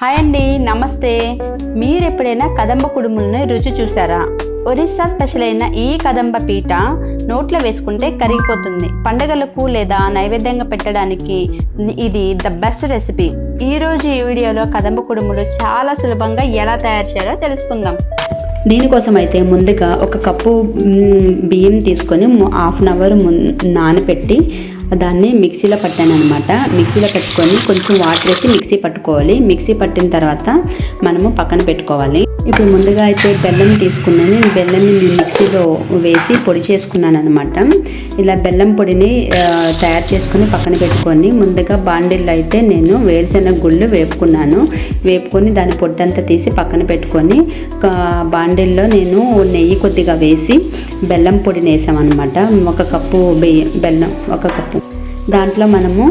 Hi అండి నమస్తే. మీరు ఎప్పుడైనా కదంబ కుడుములను రుచి చూసారా? ఒరిస్సా స్పెషల్ అయిన ఈ కదంబ పీట నోట్లో వేసుకుంటే కరిగిపోతుంది. పండగలకు లేదా నైవేద్యంగా పెట్టడానికి ఇది ద బెస్ట్ రెసిపీ. ఈ రోజు ఈ వీడియోలో కదంబ కుడుములు చాలా సులభంగా ఎలా తయారు చేయాలో తెలుసుకుందాం. దీనికోసం అయితే ముందుగా ఒక కప్పు బియ్యం తీసుకొని హాఫ్ అన్ అవర్ నానబెట్టి దాన్ని మిక్సీలో పట్టాను అనమాట మిక్సీలో పెట్టుకొని కొంచెం వాటర్ వేసి మిక్సీ పట్టుకోవాలి. మిక్సీ పట్టిన తర్వాత మనము పక్కన పెట్టుకోవాలి. ఇప్పుడు ముందుగా అయితే బెల్లం తీసుకున్నాను. నేను బెల్లంని మిక్సీలో వేసి పొడి చేసుకున్నాను అనమాట ఇలా బెల్లం పొడిని తయారు చేసుకొని పక్కన పెట్టుకొని ముందుగా బాండిల్లో అయితే నేను వేరుశెనగ గుళ్ళు వేపుకున్నాను. వేపుకొని దాని పొట్టంతా తీసి పక్కన పెట్టుకొని బాండిల్లో నేను నెయ్యి కొద్దిగా వేసి బెల్లం పొడిని వేసామన్నమాట ఒక కప్పు బెల్లం ఒక కప్పు. దాంట్లో మనము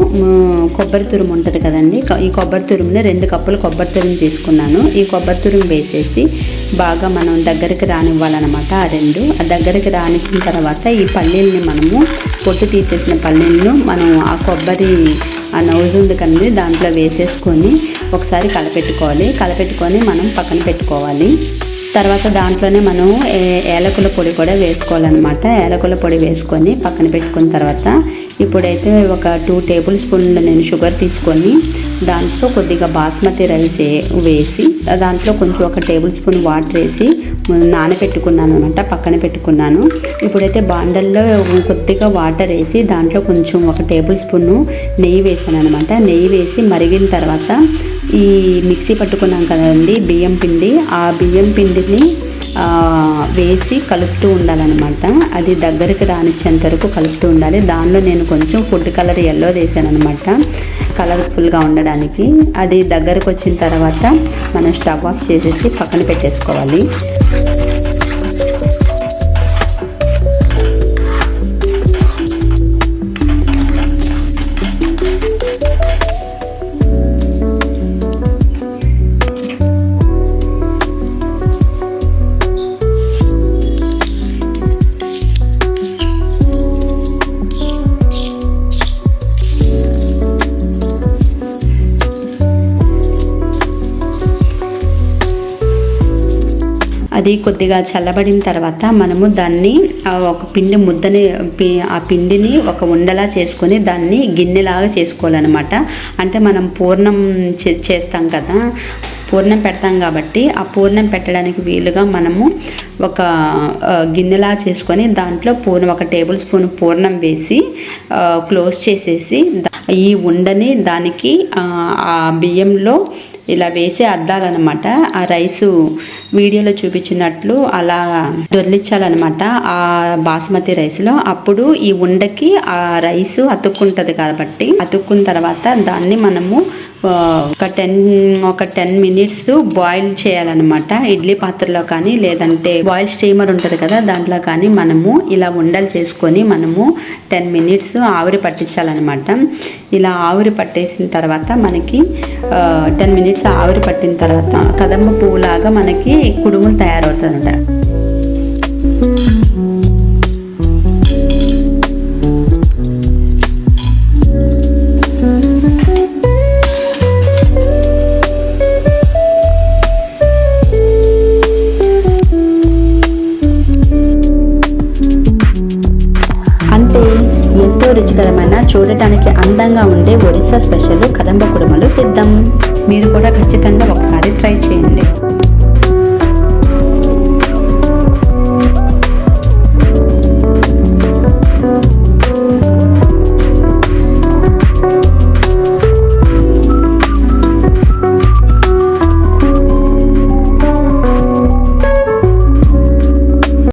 కొబ్బరి తురుము ఉంటుంది కదండి. ఈ కొబ్బరి తురుముని రెండు కప్పులు కొబ్బరి తురుము తీసుకున్నాను. ఈ కొబ్బరి తురుము వేసేసి బాగా మనం దగ్గరికి రానివ్వాలన్నమాట ఆ రెండు. ఆ దగ్గరికి రానిచ్చిన తర్వాత ఈ పల్లీల్ని మనము పొట్టు తీసేసిన పల్లీలను మనం ఆ కొబ్బరి ఆ నౌజ్ ఉంది కదండి దాంట్లో వేసేసుకొని ఒకసారి కలపెట్టుకోవాలి. కలపెట్టుకొని మనం పక్కన పెట్టుకోవాలి. తర్వాత దాంట్లోనే మనం ఏలకుల పొడి కూడా వేసుకోవాలన్నమాట. ఏలకుల పొడి వేసుకొని పక్కన పెట్టుకున్న తర్వాత ఇప్పుడైతే ఒక టూ టేబుల్ స్పూన్లు నేను షుగర్ తీసుకొని దాంట్లో కొద్దిగా బాస్మతి రైస్ వేసి దాంట్లో కొంచెం ఒక టేబుల్ స్పూన్ వాటర్ వేసి నానబెట్టుకున్నాను అనమాట పక్కన పెట్టుకున్నాను. ఇప్పుడైతే బాండల్లో కొద్దిగా వాటర్ వేసి దాంట్లో కొంచెం ఒక టేబుల్ స్పూన్ నెయ్యి వేసాను అనమాట. నెయ్యి వేసి మరిగిన తర్వాత ఈ మిక్సీ పట్టుకున్నాం కదండి బియ్యం పిండి. ఆ బియ్యం పిండిని వేసి కలుపుతూ ఉండాలన్నమాట. అది దగ్గరికి రానిచ్చేంత వరకు కలుపుతూ ఉండాలి. దానిలో నేను కొంచెం ఫుడ్ కలర్ ఎల్లో వేసాను అనమాట కలర్ఫుల్గా ఉండడానికి. అది దగ్గరకు వచ్చిన తర్వాత మనం స్టవ్ ఆఫ్ చేసేసి పక్కన పెట్టేసుకోవాలి. అది కొద్దిగా చల్లబడిన తర్వాత మనము దాన్ని ఒక పిండి ముద్దని పి- ఆ పిండిని ఒక ఉండలా చేసుకొని దాన్ని గిన్నెలాగా చేసుకోవాలన్నమాట. అంటే మనం పూర్ణం చే- చేస్తాం కదా పూర్ణం పెడతాం కాబట్టి ఆ పూర్ణం పెట్టడానికి వీలుగా మనము ఒక గిన్నెలా చేసుకొని దాంట్లో పూర్ణం ఒక టేబుల్ స్పూన్ పూర్ణం వేసి క్లోజ్ చేసేసి ఈ ఉండని దానికి ఆ, బియ్యంలో ఇలా వేసి అద్దాలన్నమాట ఆ రైసు వీడియోలో చూపించినట్లు అలా దొర్లించాలన్నమాట ఆ బాస్మతి రైస్లో. అప్పుడు ఈ ఉండకి ఆ రైసు అతుక్కుంటుంది కాబట్టి అతుక్కున్న తర్వాత దాన్ని మనము ఒక టెన్ ఒక టెన్ మినిట్స్ బాయిల్ చేయాలన్నమాట. ఇడ్లీ పాత్రలో కానీ లేదంటే బాయిల్ స్టీమర్ ఉంటుంది కదా దాంట్లో కానీ మనము ఇలా ఉండలు చేసుకొని మనము టెన్ మినిట్స్ ఆవిరి పట్టించాలన్నమాట. ఇలా ఆవిరి పట్టేసిన తర్వాత మనకి టెన్ మినిట్స్ ఆవిరి పట్టిన తర్వాత కదంబ పువ్వులాగా మనకి కుడుములు తయారవుతుంది చూడటానికి అందంగా ఉండే ఒడిస్సా స్పెషల్ కదంబ కుడుమలు సిద్ధం. మీరు కూడా ఖచ్చితంగా ఒకసారి ట్రై చేయండి.